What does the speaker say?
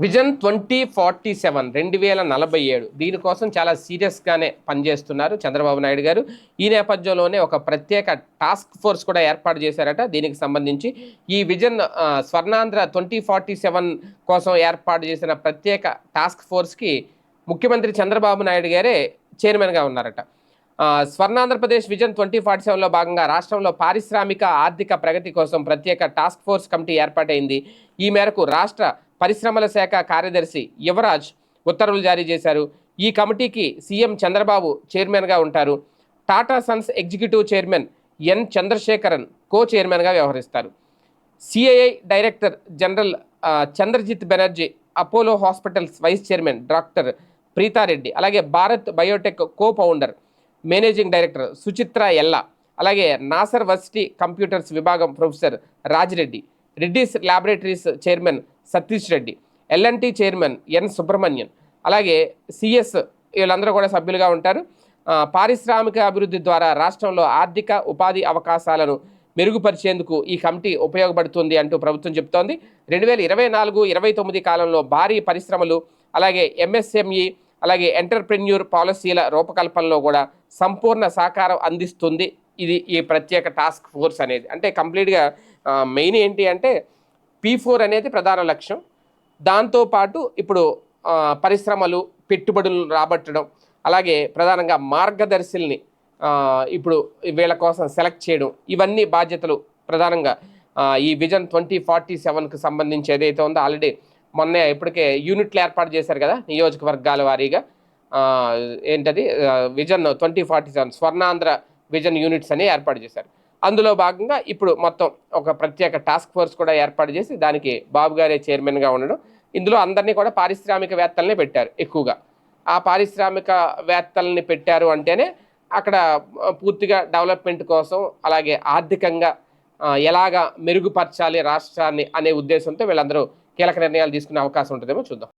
Vision twenty forty seven రెండు వేల నలభై ఏడు. దీనికోసం చాలా సీరియస్గానే పనిచేస్తున్నారు చంద్రబాబు నాయుడు గారు. ఈ నేపథ్యంలోనే ఒక ప్రత్యేక టాస్క్ ఫోర్స్ కూడా ఏర్పాటు చేశారట. దీనికి సంబంధించి ఈ vision Swarnandhra twenty forty seven కోసం ఏర్పాటు చేసిన ప్రత్యేక టాస్క్ ఫోర్స్కి ముఖ్యమంత్రి చంద్రబాబు నాయుడు గారే చైర్మన్గా ఉన్నారట. స్వర్ణాంధ్రప్రదేశ్ విజన్ ట్వంటీ ఫార్టీ సెవెన్లో భాగంగా రాష్ట్రంలో పారిశ్రామిక ఆర్థిక ప్రగతి కోసం ప్రత్యేక టాస్క్ ఫోర్స్ కమిటీ ఏర్పాటైంది. ఈ మేరకు రాష్ట్ర పరిశ్రమల శాఖ కార్యదర్శి యువరాజ్ ఉత్తర్వులు జారీ చేశారు. ఈ కమిటీకి సీఎం చంద్రబాబు చైర్మన్గా ఉంటారు. Tata Sons executive chairman N Chandrasekaran co చైర్మన్గా వ్యవహరిస్తారు. CII director general Chandrajit Banerjee Apollo Hospitals vice chairman doctor Preetha Reddy అలాగే Bharat Biotech co founder managing director Suchitra Ella అలాగే నాసర్ వర్సిటీ కంప్యూటర్స్ విభాగం professor Raji Reddy Reddy's laboratories chairman Satish Reddy L and T chairman N Subrahmanyan అలాగే CS వీళ్ళందరూ కూడా సభ్యులుగా ఉంటారు. పారిశ్రామిక అభివృద్ధి ద్వారా రాష్ట్రంలో ఆర్థిక ఉపాధి అవకాశాలను మెరుగుపరిచేందుకు ఈ కమిటీ ఉపయోగపడుతుంది అంటూ ప్రభుత్వం చెబుతోంది. రెండు వేల ఇరవై నాలుగు ఇరవై తొమ్మిది కాలంలో భారీ పరిశ్రమలు అలాగే ఎంఎస్ఎంఈ అలాగే ఎంటర్ప్రెన్యూర్ పాలసీల రూపకల్పనలో కూడా సంపూర్ణ సహకారం అందిస్తుంది. ఇది ఈ ప్రత్యేక టాస్క్ ఫోర్స్ అనేది. అంటే కంప్లీట్గా మెయిన్ ఏంటి అంటే పీ ఫోర్ అనేది ప్రధాన లక్ష్యం. దాంతోపాటు ఇప్పుడు పరిశ్రమలు పెట్టుబడులు రాబట్టడం అలాగే ప్రధానంగా మార్గదర్శుల్ని ఇప్పుడు వీళ్ళ కోసం సెలెక్ట్ చేయడం ఇవన్నీ బాధ్యతలు ప్రధానంగా ఈ విజన్ ట్వంటీ ఫార్టీ సెవెన్కి సంబంధించి ఏదైతే ఉందో ఆల్రెడీ మొన్నే ఇప్పటికే యూనిట్లు ఏర్పాటు చేశారు కదా నియోజకవర్గాల వారీగా. ఏంటది? Vision twenty forty seven Swarnandhra vision units అని ఏర్పాటు చేశారు. అందులో భాగంగా ఇప్పుడు మొత్తం ఒక ప్రత్యేక టాస్క్ ఫోర్స్ కూడా ఏర్పాటు చేసి దానికి బాబు గారే చైర్మన్గా ఉండడం. ఇందులో అందరినీ కూడా పారిశ్రామికవేత్తలనే పెట్టారు ఎక్కువగా. ఆ పారిశ్రామికవేత్తలని పెట్టారు అంటేనే అక్కడ పూర్తిగా డెవలప్మెంట్ కోసం అలాగే ఆర్థికంగా ఎలాగా మెరుగుపరచాలి రాష్ట్రాన్ని అనే ఉద్దేశంతో వీళ్ళందరూ కీలక నిర్ణయాలు తీసుకునే అవకాశం ఉంటుందేమో చూద్దాం.